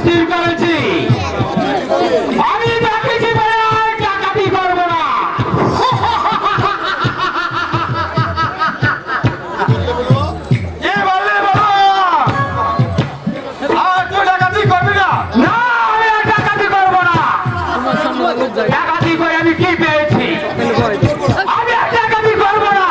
আমি অস্থির করেছি। আমি বাকি জীবনে আর ডাকাতি করব না। ডাকাতি করে আমি কি পেয়েছি? আমি ডাকাতি করব না।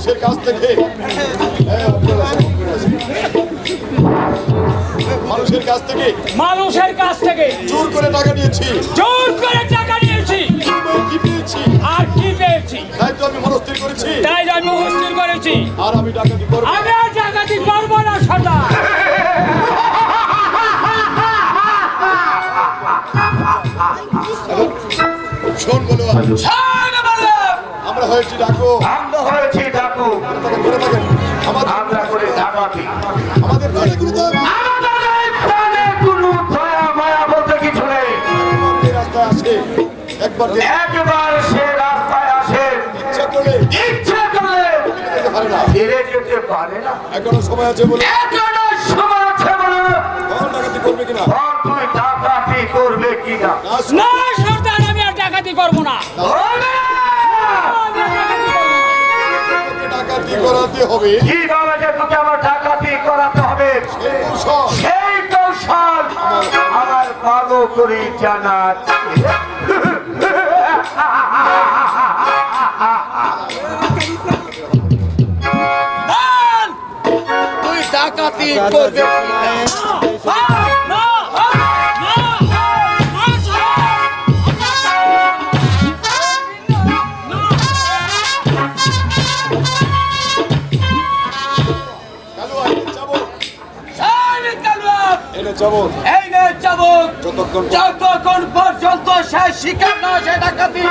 মানুষের কাছ থেকে। মানুষের কাছ থেকে মানুষের কাছ থেকে চুর করে টাকা নিয়েছি। জোর করে টাকা নিয়েছি। কি পেয়েছি? আর কি পেয়েছি? তাই তো আমি মনস্থির করেছি। তাই আমি মুখস্থির করেছি। আর আমি ডাকাতি করব। আমি আর ডাকাতি করব না সর্দার শোন বলুয়া আমরা হয়েছি ডাকো। আমরা হয়েছি ডাকাতি আমাদের কোনো দয়া মায়া বলতে কিছু নেই রাস্তায় আসে একবার একবার সে রাস্তায় আসে ইচ্ছা করে ইচ্ছে করলে ফিরে যেতে পারে না এখনও সময় আছে বলে এখনও সময় আছে বলে তখন ডাকাতি করবে কিনা আর তুই ডাকাতি করবে কিনা না না আমি আর ডাকাতি করব না। করাতে হবে। কীভাবে যে তোকে আমার ডাকাতি করাতে হবে? সেই কৌশল। আমার ভালো করে জানা তুই ডাকাতি করবে কালুয়া, এনে যাব এই নে চাবুক। যতক্ষণ যতক্ষণ পর্যন্ত সে শিকার না সে ডাকাতি।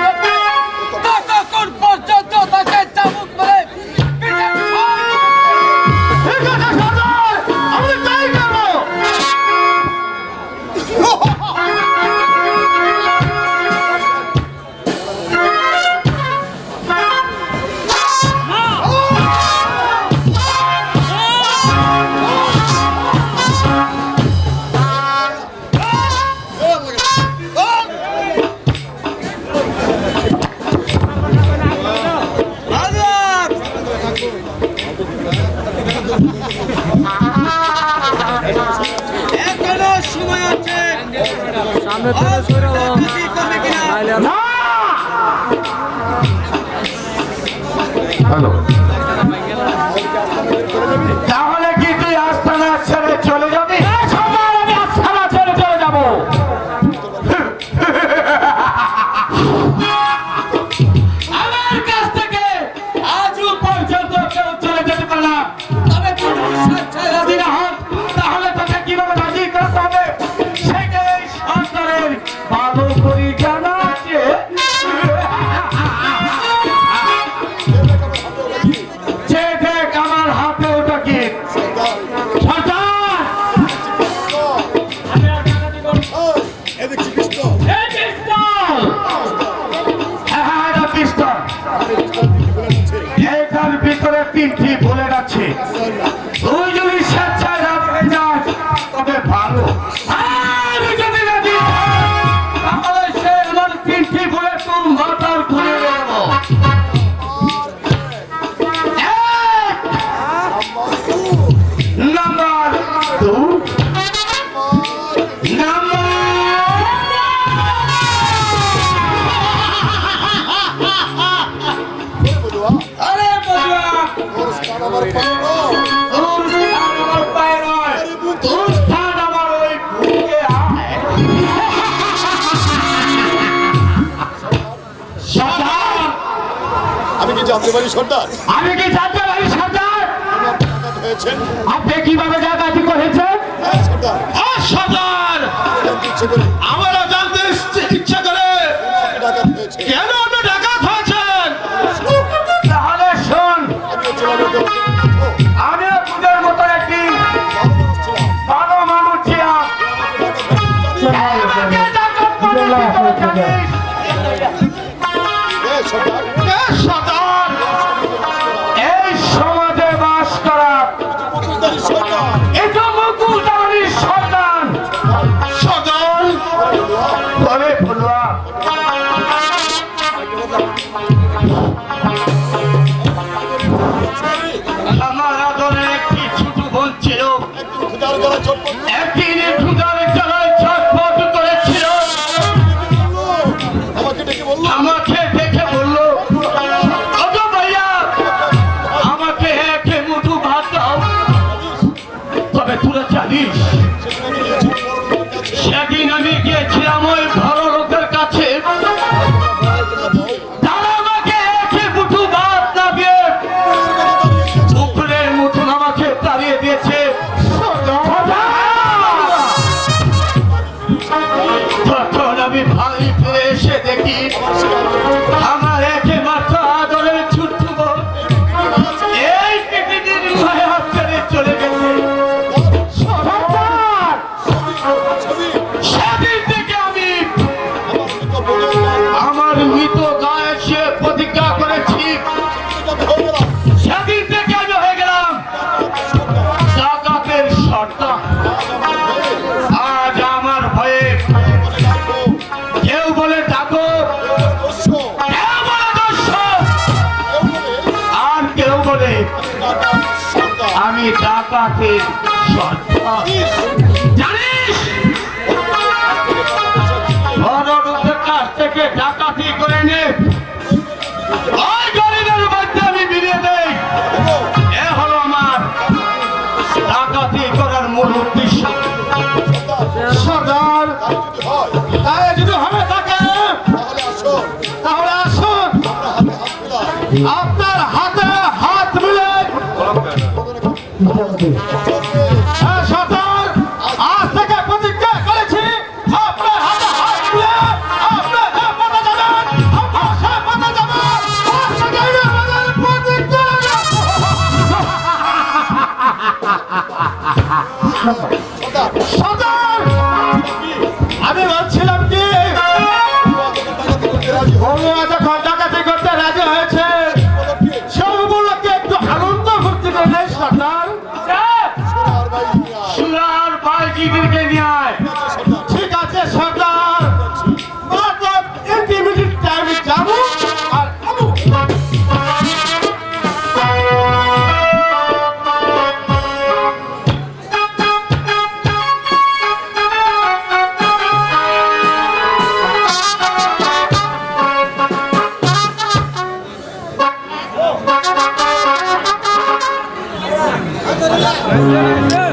Ya জানতে পারি সর্দার আমি কি জানতে পারি সর্দার আপনি কীভাবে ডাকাতি করেছেন? সর্দার হ্যাঁ, সর্দার আমরা একদিন খুদার দ্বারা চোখ একদিন খুদার করে নিয়ে আমাদেরকে নিয়ে ঠিক আছে সরকার। টাইমে যাব আর Yeah.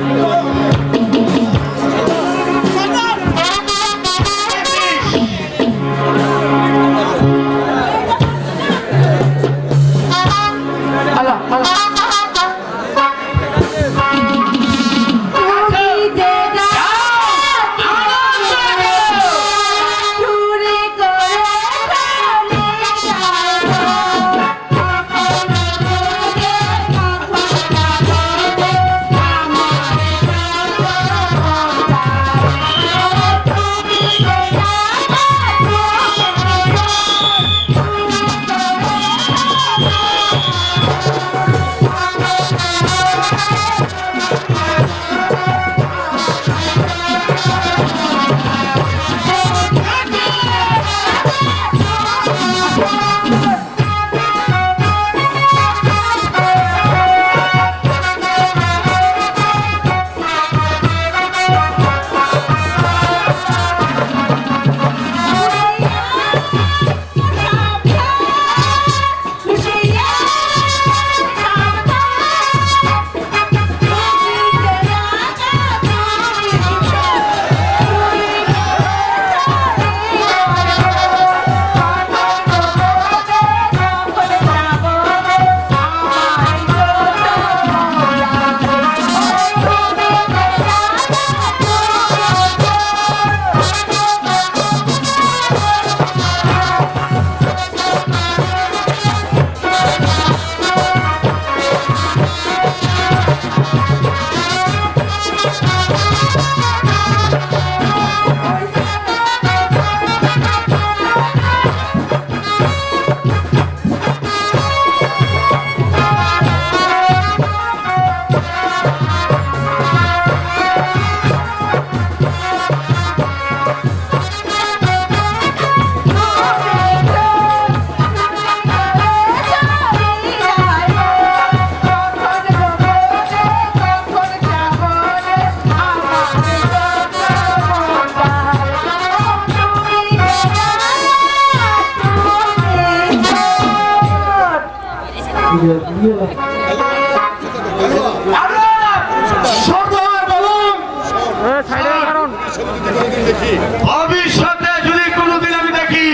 ভবিষ্যতে যদি কোনদিন আমি দেখি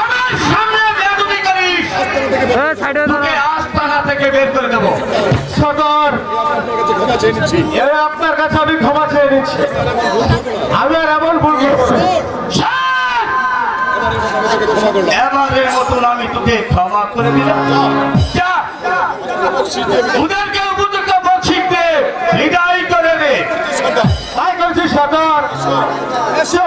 আমার সামনে করিস আস্তানা থেকে বের করে দেবো সদর আপনার কাছে আমি ক্ষমা চেয়ে নিচ্ছি আমি আর এমন বলব তোকে ক্ষমা করলাম এবারের মতন আমি তোকে ক্ষমা করে দিলাম। যা। ওদেরকে উপযুক্ত বক্সিং দে বিদায় করে দে। তাই করছি সরকার এসো।